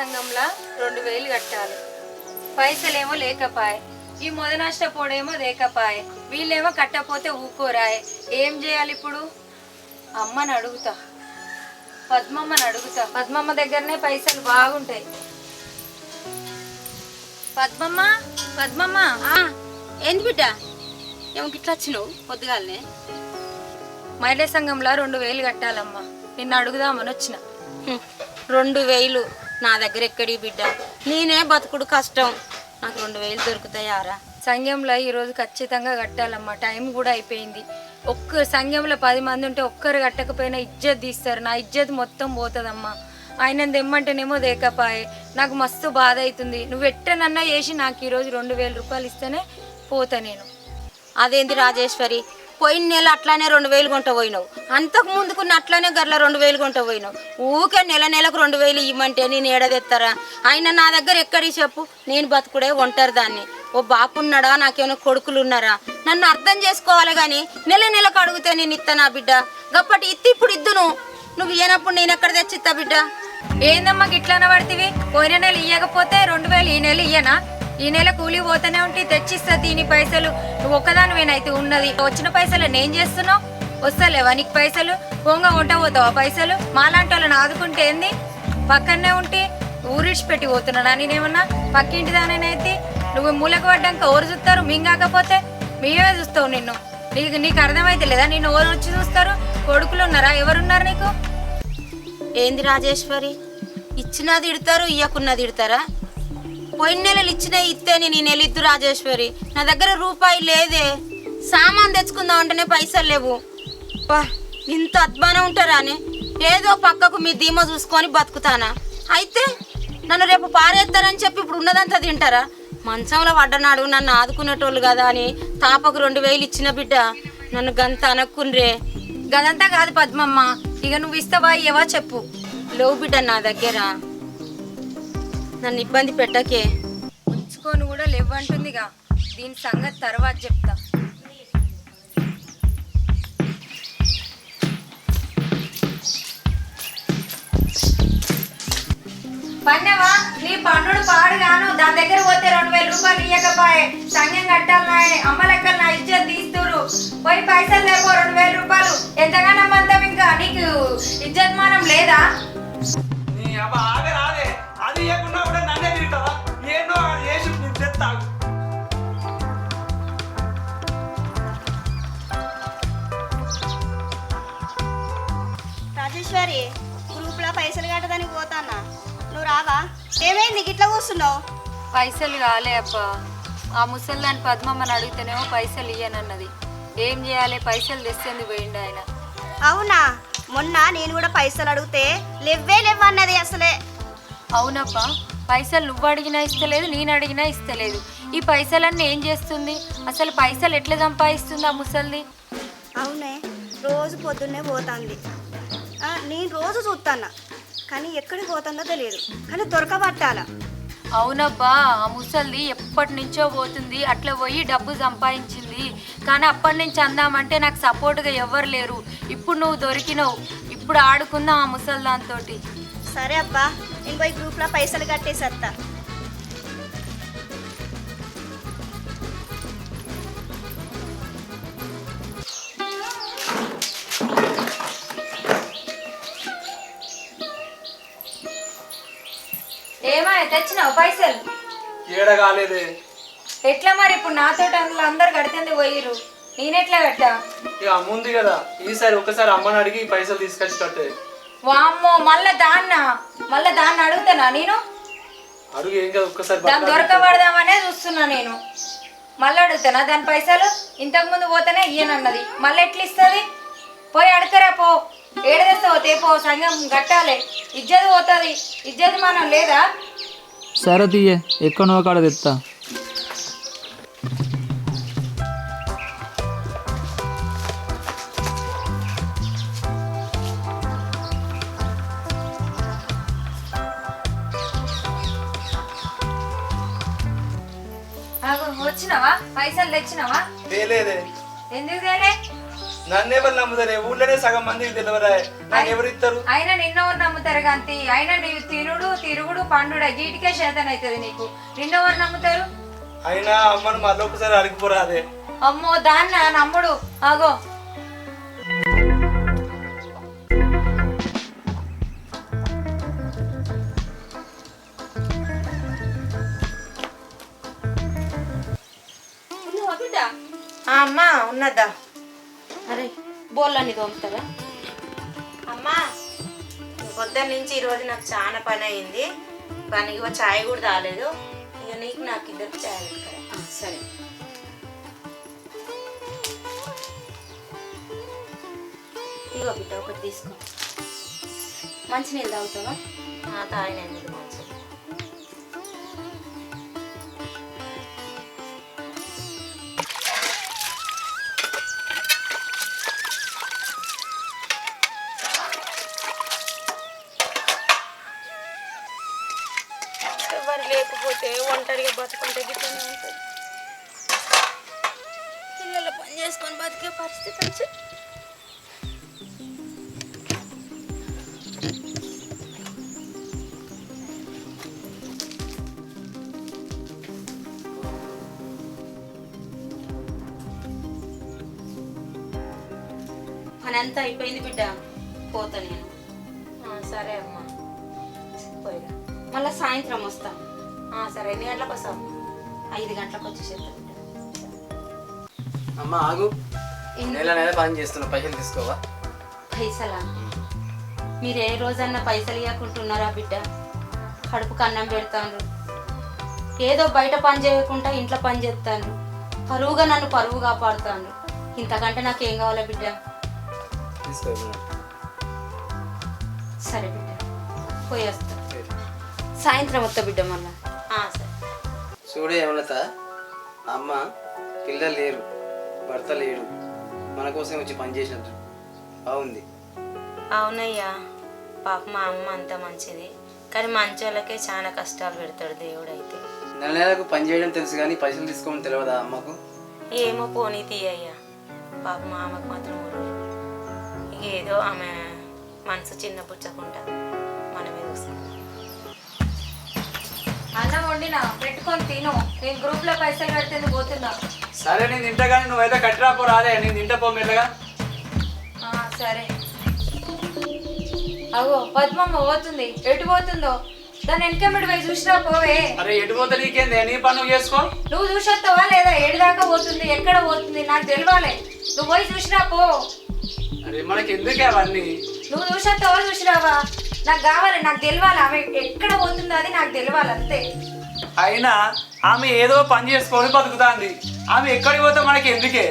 సంఘంలో రెండు వేలు కట్టాలి. పైసలేమో లేకపాయే. ఈ మొదనష్టపోడేమో లేకపాయే వీళ్ళేమో కట్టపోతే ఊకోరాయే. ఏం చేయాలి ఇప్పుడు? అమ్మని అడుగుతా. పద్మమ్మని అడుగుతా. పద్మమ్మ దగ్గరనే పైసలు బాగుంటాయి. పద్మమ్మ? పద్మమ్మ? ఏంది బిడ్డ? ఏమో గిట్లా వచ్చినావు పొద్దుగాలనే. మహిళా సంఘంలో రెండు వేలు కట్టాలమ్మా. నిన్ను అడుగుదామని వచ్చిన. రెండు వేలు. నా దగ్గర ఎక్కడి బిడ్డ? నేనే బతుకుడు కష్టం. నాకు రెండు వేలు దొరుకుతాయారా సంఘంలో ఈరోజు ఖచ్చితంగా కట్టాలమ్మా. టైం కూడా అయిపోయింది. ఒక్క సంఘంలో పది మంది ఉంటే ఒక్కరు కట్టకపోయినా ఇజ్జత్ తీస్తారు. నా ఇజ్జత్ మొత్తం పోతుందమ్మా. ఆయన తెమ్మంటేనేమో దేకపాయే. నాకు మస్తు బాధ అవుతుంది. నువ్వు ఎట్టనన్నా చేసి నాకు ఈరోజు రెండు వేల రూపాయలు ఇస్తేనే పోతా నేను. అదేంది రాజేశ్వరి? పోయిన నెల అట్లానే రెండు వేలు కొంట పోయినావు. అంతకు ముందుకున్న అట్లానే గర్ల రెండు వేలు కొంట పోయినావు. ఊకే నెల నెలకు రెండు వేలు ఇవ్వమంటే నేను ఏడదెత్తారా ఆయన నా దగ్గర ఎక్కడి చెప్పు? నేను బతుకుడే ఒంటరి దాన్ని. ఓ బాపున్నాడా? నాకేమైనా కొడుకులు ఉన్నారా నన్ను అర్థం చేసుకోవాలి కానీ నెల నెలకు అడిగితే నేను ఇస్తానా బిడ్డ. గప్పటి ఇత్తి ఇప్పుడు ఇద్దును. నువ్వు ఇయ్యనప్పుడు నేను ఎక్కడ తెచ్చిస్తా బిడ్డ? ఏందమ్మా గిట్లన పడితివి పోయిన నెల ఇయ్యకపోతే రెండు వేలు ఈ నెల ఇయ్యనా? ఈ నెల కూలి పోతూనే ఉంటే తెచ్చిస్తా దీని పైసలు. నువ్వు ఒక్కదానివేనైతే ఉన్నది. వచ్చిన పైసలు నేను చేస్తున్నావు? వస్తలేవా. నీకు పైసలు? పొంగ వంట పోతావా పైసలు? మాలాంటి వాళ్ళని ఆదుకుంటే ఏంది? పక్కనే ఉంటే ఊరిడిచి పెట్టి పోతున్నాడా నేనేమన్నా పక్కింటి దానైతే నువ్వు మూలకు పడ్డాక ఎవరు చూస్తారు మింగాకపోతే మేమే చూస్తావు నిన్ను. నీకు నీకు అర్థమైతే లేదా? నిన్ను ఎవరు వచ్చి చూస్తారు. కొడుకులు ఉన్నారా? ఎవరున్నారు నీకు? ఏంది రాజేశ్వరి? ఇచ్చినది ఇడతారు ఇయ్యకున్నది ఇడతారా పోయిన నెలలు ఇచ్చిన ఇస్తే నేను ఈ నెల ఇద్దు రాజేశ్వరి. నా దగ్గర రూపాయి లేదే. సామాన్ తెచ్చుకుందాం అంటేనే పైసలు లేవు. ఇంత అద్భుతం ఉంటారా అని ఏదో పక్కకు మీ ధీమా చూసుకొని బతుకుతానా? అయితే నన్ను రేపు పారేస్తారని చెప్పి ఇప్పుడు ఉన్నదంతా తింటారా? మంచంలో పడ్డనాడు నన్ను ఆదుకునేటోళ్ళు కదా అని తాపకు రెండు వేలు ఇచ్చిన బిడ్డ. నన్ను గంత అనక్కున్రే గదంతా కాదు పద్మమ్మ. ఇక నువ్వు ఇస్తావా ఇవ్వవా చెప్పు. లేవు బిడ్డ నా దగ్గర. నన్ను ఇబ్బంది పెట్టకే. ఉంచుకొని కూడా లేవంటుందిగా. దీని సంగతి తర్వాత చెప్తా. పన్నవా నీ పండుడు పాడుగాను దాని దగ్గర పోతే రెండు వేల రూపాయలు ఇయ్యకపోయే. సంఘం కట్టాలనాయే అమ్మ లెక్కలు నా ఇజ్జత్ తీస్తురు పోయి పైసలు లేపో రెండు వేల రూపాయలు. ఎంతగానో మందం ఇంకా? నీకు ఇజ్జత్ మానం లేదా? పైసలు కట్టడానికి పోతానా? నువ్వు రావా? ఏమైంది? గిట్లా కూర్చున్నావు? పైసలు కాలే అబ్బా. ఆ ముసల్దాని పద్మమ్మని అడిగితేనేమో పైసలు ఇయ్యనన్నది. ఏం చేయాలి? పైసలు తెస్తుంది పోయిండు ఆయన. అవునా? మొన్న నేను కూడా పైసలు అడిగితే లెవ్వే లెవ్వన్నది అసలే. అవునబ్బా పైసలు నువ్వు అడిగినా ఇస్తలేదు నేను అడిగినా ఇస్తలేదు. ఈ పైసలన్నీ ఏం చేస్తుంది? అసలు పైసలు ఎట్లా సంపాదిస్తుంది ఆ ముసల్ది? అవునే. రోజు పొద్దున్నే పోతాంది. నేను రోజు చూస్తానా కానీ ఎక్కడికి పోతుందో తెలియదు. కానీ దొరకబట్టాల. అవునబ్బా ఆ ముసల్ది ఎప్పటి నుంచో పోతుంది అట్లా పోయి డబ్బు సంపాదించింది. కానీ అప్పటి నుంచి అందామంటే నాకు సపోర్ట్గా ఎవ్వరు లేరు. ఇప్పుడు నువ్వు దొరికినావు. ఇప్పుడు ఆడుకుందాం ఆ ముసల్దాంతోటి సరే అబ్బా నేను పోయి గ్రూప్లో పైసలు కట్టేసేస్తా ఏమా తెచ్చినావు పైసలు? ఏడ కాలేదే? ఎట్లా మరి ఇప్పుడు నాతో అందరు కడుతుంది పోయిరు నేనెట్లా కట్టా? ఇక ముందు కదా ఈసారి ఒకసారి అమ్మని అడిగి పైసలు తీసుకొచ్చి కట్టే. వామ్మో మళ్ళా దాన్న మళ్ళా దాన్ని అడుగుతానా నేను? అడుగు ఏం కదా ఒక్కసారి దాన్ని దొరకబడదామనే చూస్తున్నా నేను. మళ్ళీ అడుగుతానా దాని పైసలు? ఇంతకు ముందు పోతేనే ఇయ్యనన్నది. మళ్ళీ ఎట్లా ఇస్తుంది? పోయి అడగరా పో. ఏడదేస్తావు తేపో సంఘం కట్టాలి. ఇజ్జత్ పోతుంది. ఇజ్జత్ మనం లేదా? సరే తీయే ఎక్కడో కాడ తెస్తా వచ్చినావా? పైసలు తెచ్చినావా? ఎందుకు తేలే? నన్ను ఎవరు నమ్ముతారే ఊళ్ళోనే సగం మందికి తెలియరా నాకు ఎవరు ఇస్తారు అయినా నిన్నెవరు నమ్ముతారు కాంతి? అయినా నీవు తినుడు తిరుగుడు పండుడ గీటికే చేతన అవుతుంది నీకు. నిన్నెవరు నమ్ముతారు? అయినా అమ్మను మళ్ళీ ఒకసారి అడిగిపోరాదే అమ్మో దాన్న నమ్ముడు. ఆగో. అమ్మా ఉన్నదా? అరే బోళ్ళని తోముతారా అమ్మా పొద్దున్న నుంచి ఈరోజు నాకు చాలా పని అయింది. పని చాయ్ కూడా తాగలేదు. ఇక నీకు నాకు ఇద్దరు చాయ్ సరే. ఇగో బిడ్డ ఒకటి తీసుకో. మంచినీళ్ళు తాగుతావా? తాగినందుకు అంతా అయిపోయింది బిడ్డ? పోతా నేను. సరే అమ్మా. పోయిరా. మళ్ళీ సాయంత్రం వస్తా. ఆ, సరే. ఎన్ని గంటలకు వస్తాం ఐదు గంటలకు అమ్మ ఆగు. నెల నెల పని చేస్తున్నా. పైసలు తీసుకోవా? పైసలా? మీరు ఏ రోజన్నా పైసలు ఇవ్వకుంటున్నారా బిడ్డ? కడుపుకు అన్నం పెడతాను ఏదో బయట పని చేయకుండా ఇంట్లో పని చేస్తాను పరువుగా నన్ను పరువు కాపాడుతాను ఇంతకంటే నాకేం కావాలా బిడ్డ? సరే బిడ్డ. పోయి వస్తా. సాయంత్రం వస్తా బిడ్డ మళ్ళా. సరే. చూడే ఏమలత అమ్మ పిల్లలు లేరు భర్త లేడు మన కోసం వచ్చి పని చేసినట్టు బాగుంది. అవునయ్యా పాప మా అమ్మ అంత మంచిది కానీ మంచి వాళ్ళకే చాలా కష్టాలు పెడతాడు దేవుడు అయితే నెల నెలకు పని చేయడం తెలుసు కానీ పైసలు తీసుకోమని తెలియదా అమ్మకు? ఏమో పోనీ తీయ్యా పాప మా అమ్మకు మాత్రం ఊరు ఏదో ఆమె మనసు చిన్న పుచ్చకుండా మనమే చూస్తాం అన్నం వండినా పెట్టుకొని తిను. నేను గ్రూప్లో పైసలు పెడితే పోతున్నా సరే నేను తింటా కానీ నువ్వైతే కట్టిరాపో రాదే నేను తింటా పో మెల్లగా. ఆ, సరే. అగో పద్మమ్మ పోతుంది. ఎటు పోతుందో? దాని వెనకమిడి పోయి చూసినా పోవే. అరే ఎటు పోతే నీకేంది? నీ పని నువ్వు చేసుకో. నువ్వు చూసొస్తావా లేదా? ఏడు దాకా పోతుంది ఎక్కడ పోతుంది? నాకు తెలియాలి నువ్వు పోయి చూసినా పో. అరే మనకి ఎందుకే అవన్నీ? నువ్వు చూసొస్తావా చూసిరావా నాకు కావాలి నాకు తెలియాలి ఆమె ఎక్కడ పోతుందో అది నాకు తెలియాలి అంతే. అయినా ఆమె ఏదో పని చేసుకొని బతుకుతాంది. ఆమె ఎక్కడికి పోతే మనకి ఎందుకే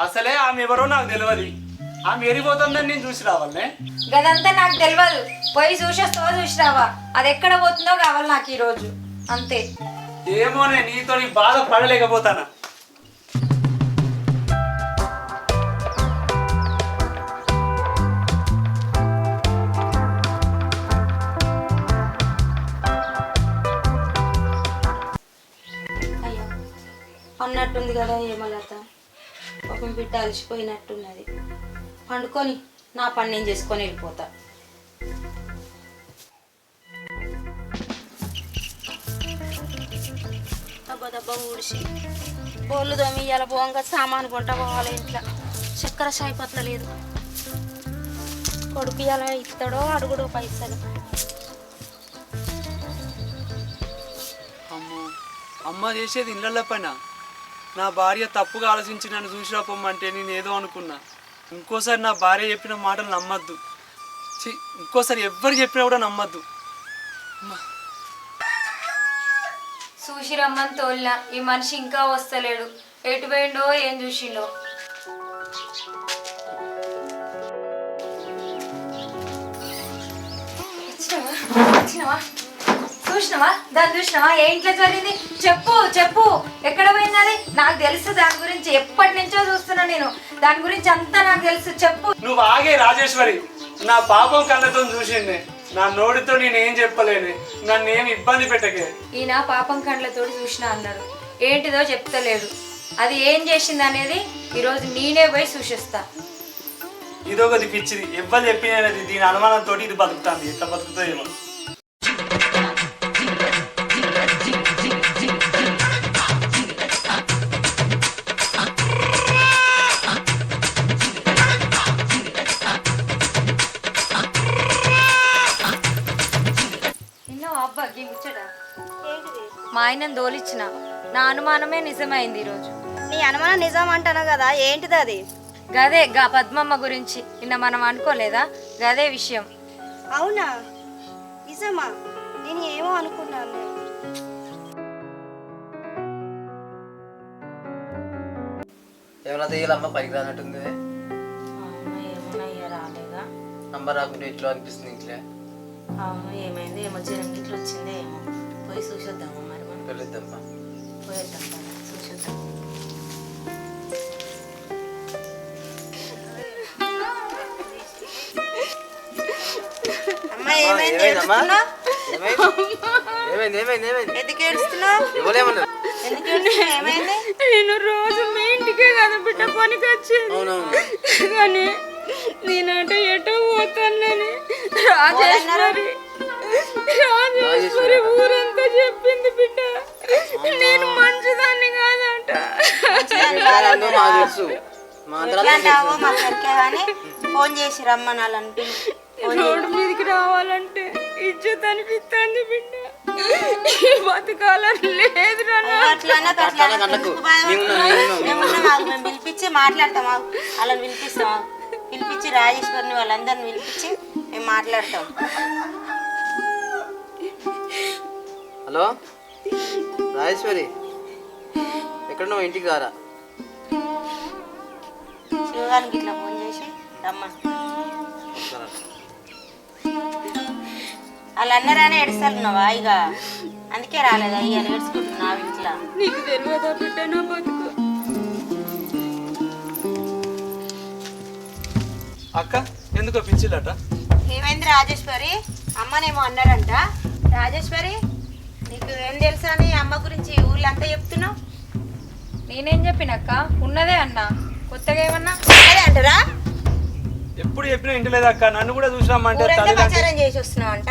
అసలే ఆమె ఎవరో నాకు తెలియదు ఆమె ఎరిగిపోతుందని నేను చూసి రావాలనే గదంతా నాకు తెలియదు పోయి చూసొస్తావా చూసిరావా అది ఎక్కడ పోతుందో కావాలి నాకు ఈరోజు. అంతే. ఏమోనే నీతో బాధ పడలేకపోతానా అన్నట్టుంది కదా ఏమలత? పాపం బిడ్డ అలసిపోయినట్టున్నది. పండుకొని నా పని నేను చేసుకొని వెళ్ళిపోతా. దబ్బా దబ్బా ఊడిసి. బోళ్ళు దోమి ఇవాళ పోంగా సామాను కొంట పోవాలి ఇంట్లో. చక్కెర షాయి కొడుకు ఇలా ఇస్తాడో అడుగుడు పైసలు. అమ్మ అమ్మ చేసేది ఇళ్ళ పైన? నా భార్య తప్పుగా ఆలోచించి నన్ను చూసి రాపమ్మంటే నేను ఏదో అనుకున్నా. ఇంకోసారి నా భార్య చెప్పిన మాటలు నమ్మద్దు. ఇంకోసారి ఎవ్వరు చెప్పినా కూడా నమ్మద్దు. చూసి రమ్మని తోలినా ఈ మనిషి ఇంకా వస్తలేడు. ఎటు పోయిండో ఏం చూసిండో. వచ్చినావా? వచ్చినావా? చూసినావా? దాన్ని చూసినావా? ఏ ఇంట్లో జరిగింది? చెప్పు చెప్పు. ఎక్కడ పోయింది నాకు తెలుసు దాని గురించి. ఎప్పటి నుంచో చూస్తున్నా నేను. దాని గురించి అంతా నాకు తెలుసు. చెప్పు. నువ్వు ఆగే రాజేశ్వరి. నా పాపం కళ్ళతో చూసింది. నా నోటితో నేనేం చెప్పలేను. నన్ను ఏమి ఇబ్బంది పెట్టకే. ఈయన పాపం కండ్లతోటి చూసిన అన్నాడు ఏంటిదో చెప్తలేడు. అది ఏం చేసింది అనేది ఈరోజు నేనే పోయి చూసిస్తా. ఇదొకటి పిచ్చిది. ఎవ్వరు చెప్పినది? దీని అనుమానంతో ఇది బతుకుతుంది. ఎట్లా బతుకుతుందో ఆయనను దోలిచ్చిన. నా అనుమానమే నిజమైంది ఈరోజు. నీ అనుమానం నిజం అంటాను కదా ఏంటిది అది? గదే గా పద్మమ్మ గురించి నిన్న మనం అనుకోలేదా? గదే విషయం. అవునా? నిజమా? నేను ఏమో అనుకున్నాను. ఏమన్నా తీయాలమ్మ? పైకి రానట్టుంది. అమ్మ ఇంట్లో అనిపిస్తుంది ఇంట్లో. అవును ఏమైంది? ఏమో జ్వరం గిట్ల వచ్చిందే ఏమో పోయి చూసొద్దామా మరి? మనం వెళ్ళొద్దమ్మా పోయేద్దాం చూసొద్దాం నేను రోజు మీ ఇంటికే కదా బిడ్డ పనికి వచ్చేది కానీ నేనంటే ఎటో పోతానని రాజేశ్వరి రాజేశ్వరి ఊరంతా చెప్పింది బిడ్డ. నేను మంచిదాన్ని కాదంట. తెలుసు. మా సరికే కానీ ఫోన్ చేసి రమ్మనాలని. రోడ్డు మీదకి రావాలంటే ఇజ్జత్ అనిపిస్తుంది బిడ్డ. బతకాలని ఆగు, మేము పిలిపించి మాట్లాడతాం. వాళ్ళని పిలిపిస్తాం. పిలిపించి రాజేశ్వరిని వాళ్ళందరిని పిలిపించి మేము మాట్లాడతాం. హలో? రాజేశ్వరి ఎక్కడ నువ్వు ఇంటికి రారా? శివగారికి ఇట్లా ఫోన్ చేసి రమ్మని వస్తారా? వాళ్ళు అన్నరానే ఏడుస్తున్నావా ఇక అందుకే రాలేదా ఇవాళ ఏడ్చుకుంటున్నావు ఇంట్లో? నీకు తెలియదా బిడ్డ నా బతుకు? అక్క ఎందుకో పిచ్చిలట? ఏమైంది రాజేశ్వరి? అమ్మనేమో అన్నారంట రాజేశ్వరి? నీకు ఏం తెలుసా అని అమ్మ గురించి ఊళ్ళంతా చెప్తున్నావు? నేనేం చెప్పినక్క? ఉన్నదే అన్న. కొత్తగా ఏమన్నా? అదే అంటారా? ఎప్పుడు చెప్పినా ఇంటి లేదు అక్క? నన్ను కూడా చూసినామంటే ఊరంతా ప్రచారం చేసి వస్తున్నావు అంట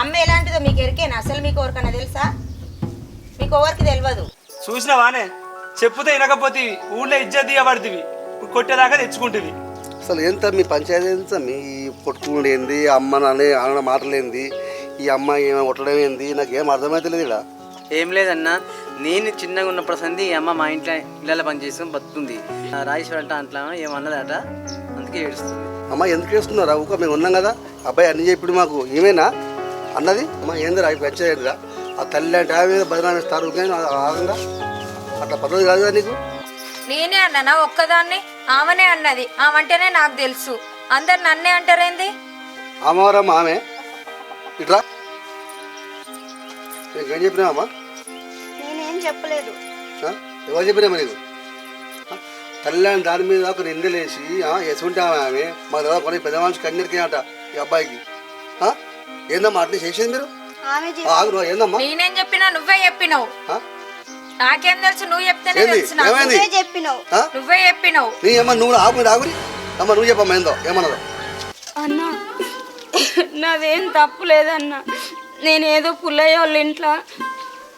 అమ్మ ఎలాంటిదో మీకు ఎరికేనా? అసలు మీకు ఎవరికన్నా తెలుసా? మీకు ఎవరికి తెలియదు. చూసినావానే? చెప్పుతే వినకపోతే ఊళ్ళో ఇజ్జత్ ఇవ్వబడుతుంది కొట్టేదాకా తెచ్చుకుంటుంది. అసలు ఎంత మీ పంచాయతీ ఎంత మీ కొట్టుకుని ఏంది? అమ్మ నాన్న అన్న మాటలేంది? ఈ అమ్మ ఏమైనా కొట్టడం ఏంది? నాకేం అర్థమైతలేదు ఇక్కడ. ఏం లేదన్నా నేను చిన్నగా ఉన్నప్పుడు సంది ఈ అమ్మ మా ఇంట్లో ఇళ్ళ పని చేసుకుని ఆ రాజేశ్వరి అంటే అట్లా ఏమన్నదట అందుకే ఏడుస్తుంది. అమ్మ ఎందుకు వేస్తున్నారా ఊక మేము ఉన్నాం కదా. అబ్బాయి అన్ని చెప్పిడు మాకు. ఏమైనా? అన్నది? అమ్మ ఏందిరా ఈ పంచాయతీరా ఆ తల్లి అంటే ఆమె మీద కానీ ఆగంగా అట్లా పద్ధతి కాదు కదా నీకు? నేనే అన్నానా? ఒక్కదాన్ని? ఆమెనే అన్నది. ఆమంటేనే నాకు తెలుసు. అందరు నన్నే అంటారేంది? అమ్మవారమ్మ ఆమె. ఇట్లా? నీకేం చెప్పినావమ్మా? నేనేం చెప్పలేదు? ఎవరు చెప్పినామా నీకు? తల్లి అని దాని మీద ఒక నిందలేసి ఎసుకుంటే ఆమె ఆమె మా దగ్గర కొన్ని పెద్ద మనిషి కన్నీరికి అట ఈ అబ్బాయికి. ఆ? ఏందమ్మా అట్లా చేసేది మీరు? ఆమె ఆ, ఆగు నువ్వు ఏందమ్మా? నేనేం చెప్పినా నువ్వే చెప్పినావు. ఆ? నాకేం తెలుసు నువ్వు చెప్తేనే ఏంది? తెలుసు నాకు. ఏమైంది? చెప్పే చెప్పినావు? నువ్వే చెప్పినావు. నీ ఏమన్నా నువ్వు ఆగు మీద ఆగురి అమ్మ నువ్వు చెప్పమ్మా ఏందో ఏమన్నదో. నాదేం తప్పు లేదన్న. నేనేదో పుల్లయ్య వాళ్ళ ఇంట్లో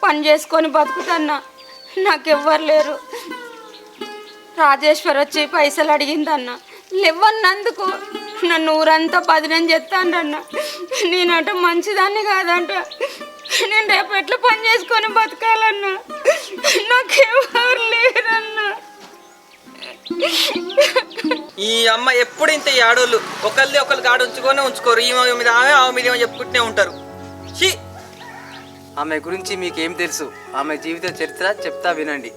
పని చేసుకొని బతుకుతున్నా. నాకెవ్వరు లేరు. రాజేశ్వర్ వచ్చి పైసలు అడిగిందన్న. లేవన్నందుకు. నన్ను ఊరంతా బదినం చెప్తాండన్న నేనంట మంచిదాన్ని కాదంట. నేను రేపు ఎట్లా పని చేసుకొని బతకాలన్నా. నాకెవ్వరు లేరు. ఈ అమ్మ ఎప్పుడు ఇంత ఈ ఆడోళ్ళు ఒకళ్ళది ఒకళ్ళు కాడ ఉంచుకొని ఉంచుకోరు. ఈమె మీద ఆమె ఆమె మీద ఏమో చెప్పుకుంటూనే ఉంటారు. ఛీ! ఆమె గురించి మీకేం తెలుసు? ఆమె జీవిత చరిత్ర చెప్తా వినండి.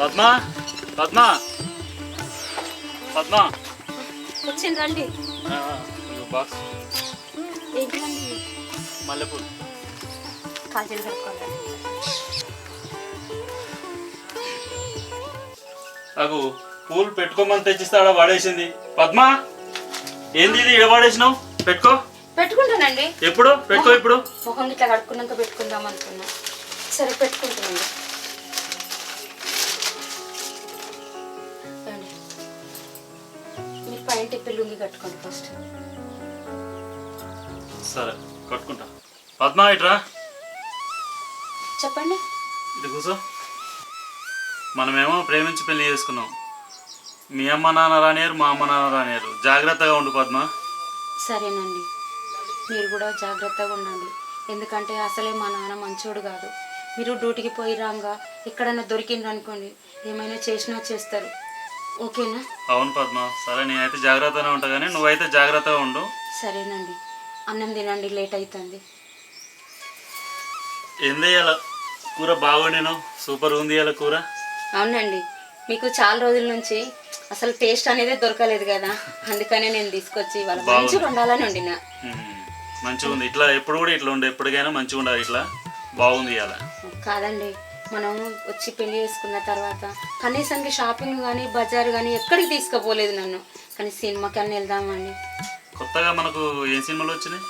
పద్మ పద్మ. పద్మ. బాక్స్. ఏంటండి మల్లెపూలు. కాల్చలు కట్టుకోవాలి నాకు పూలు పెట్టుకోమని తెచ్చిస్తాడా వాడేసింది. పద్మ ఏంది ఇది వాడేసినావు? పెట్టుకో. పెట్టుకుంటానండి. ఎప్పుడు? పెట్టుకో ఇప్పుడు. ముఖం ఇట్లా కడుక్కున్నాక పెట్టుకుందాం అనుకున్నా. సరే పెట్టుకుంటున్నాను. ఏమండి? మీరు పైన టిప్పి లుంగి కట్టుకోండి ఫస్ట్. సరే కట్టుకుంటా. పద్మ ఇట్రా చెప్పండి. ఇది కూర్చో మనమేమో ప్రేమించి పెళ్ళి చేసుకున్నాం. మీ అమ్మ నాన్న రానియరు మా అమ్మ నాన్న రానియరు. జాగ్రత్తగా ఉండు పద్మ. సరేనండి. మీరు కూడా జాగ్రత్తగా ఉండండి. ఎందుకంటే అసలే మా నాన్న మంచోడు కాదు. మీరు డ్యూటీకి పోయి రాగా ఎక్కడన్నా దొరికిండ్రు అనుకోండి ఏమైనా చేసినా చేస్తారు. ఓకేనా? అవును పద్మ. సరే నేనైతే జాగ్రత్తగానే ఉంటా కానీ నువ్వైతే జాగ్రత్తగా ఉండు. సరేనండి. అన్నం తినండి లేట్ అవుతుంది ఏం చేయాల కూర బాగుండేను. సూపర్ ఉంది ఇవాళ కూర. అవునండి. మీకు చాలా రోజుల నుంచి అసలు టేస్ట్ అనేది దొరకలేదు కదా. అందుకనే నేను తీసుకొచ్చి వాళ్ళ. మంచిగా ఉండాలని వండిన. మంచిగా ఉంది. ఇట్లా ఎప్పుడు కూడా ఇట్లా ఉండే ఎప్పటికైనా మంచిగా ఉండాలి ఇట్లా. బాగుంది ఇవాళ. కాదండి మనం వచ్చి పెళ్ళి చేసుకున్న తర్వాత కనీసానికి షాపింగ్ కానీ బజార్ కానీ ఎక్కడికి తీసుకుపోలేదు నన్ను. కానీ సినిమాకి అని వెళ్దామండి. కొత్తగా మనకు ఏ సినిమాలు వచ్చినాయి?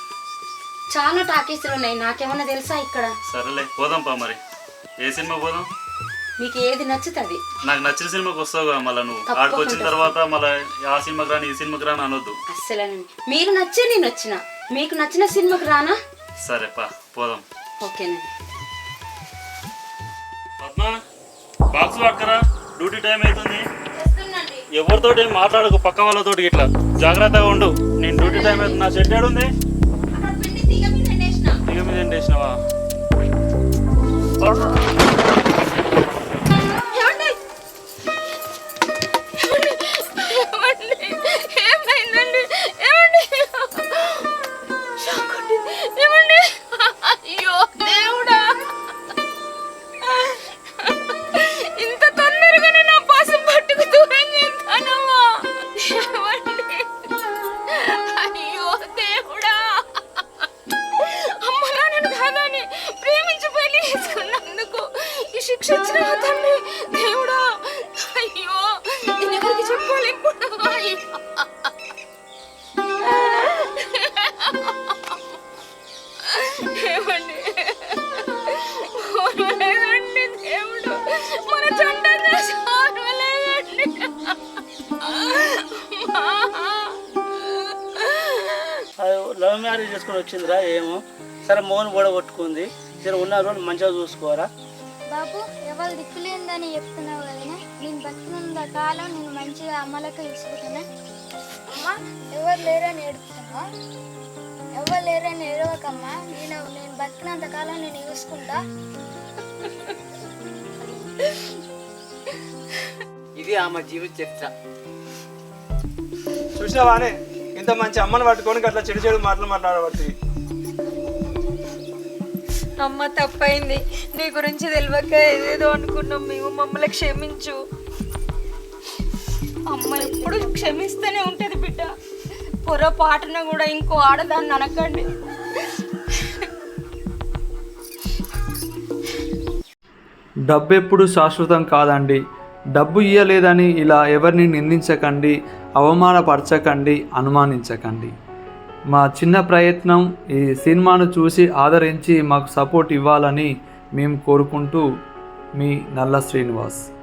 చాలా టాకీస్లు ఉన్నాయి. నాకేమన్నా తెలుసా ఇక్కడ? సరేలే పోదాం పా మరి. ఏ సినిమా పోదాం? మీకు ఏది నచ్చుతుంది? నాకు నచ్చిన సినిమాకి వస్తావు కదా మళ్ళీ నువ్వు. ఆడికి వచ్చిన తర్వాత మళ్ళీ ఆ సినిమాకి రాని ఈ సినిమాకి రాని అనొద్దు. అస్సలేనండి మీరు నచ్చే నేను వచ్చిన. మీకు నచ్చిన సినిమాకి రానా? సరే పా పోదాం. ఓకేనండి. పద్మ బాక్స్ పట్టుకరా డ్యూటీ టైం అవుతుంది ఎవరితోటి మాట్లాడకు పక్క వాళ్ళతోటి ఇట్లా. జాగ్రత్తగా ఉండు. నేను డ్యూటీ టైం అవుతుంది నా షెడ్ ఉంది దిగ మీద చేసినావా లవ్ మ్యారేజ్ చేసుకొని వచ్చిందిరా ఏమో. సరే మోహన్ కూడా కొట్టుకుంది జర ఉన్న రోజులు మంచిగా చూసుకోరా బాబు ఎవరు దిక్కులేందని చెప్తున్నావు కదనే? నేను బతుకున్నంత కాలం నేను మంచిగా అమ్మలకి చూసుకుంటానే అమ్మా ఎవరు లేరని ఏడుపుతావా ఎవరు లేరని ఏడవకమ్మా? నేను నేను బతికినంత కాలం నేను చూసుకుంటా. ఇది ఆమె జీవిత చరిత్ర. చూసినావానే ఇంత మంచి అమ్మని పట్టుకొని అట్లా చెడు చెడు మాటలు మాట్లాడబడుతుంది అమ్మ తప్పైంది. నీ గురించి తెలియక ఏదేదో అనుకున్నాం మేము. మమ్మల్ని క్షమించు. అమ్మ ఎప్పుడు క్షమిస్తూనే ఉంటది బిడ్డ. పొరపాటున కూడా ఇంకో ఆడదాన్ని అనకండి. డబ్బు ఎప్పుడు శాశ్వతం కాదండి. డబ్బు ఇయ్యలేదని ఇలా ఎవరిని నిందించకండి. అవమానపరచకండి అనుమానించకండి. మా చిన్న ప్రయత్నం ఈ సినిమాను చూసి ఆదరించి మాకు సపోర్ట్ ఇవ్వాలని మేము కోరుకుంటూ మీ నల్ల శ్రీనివాస్.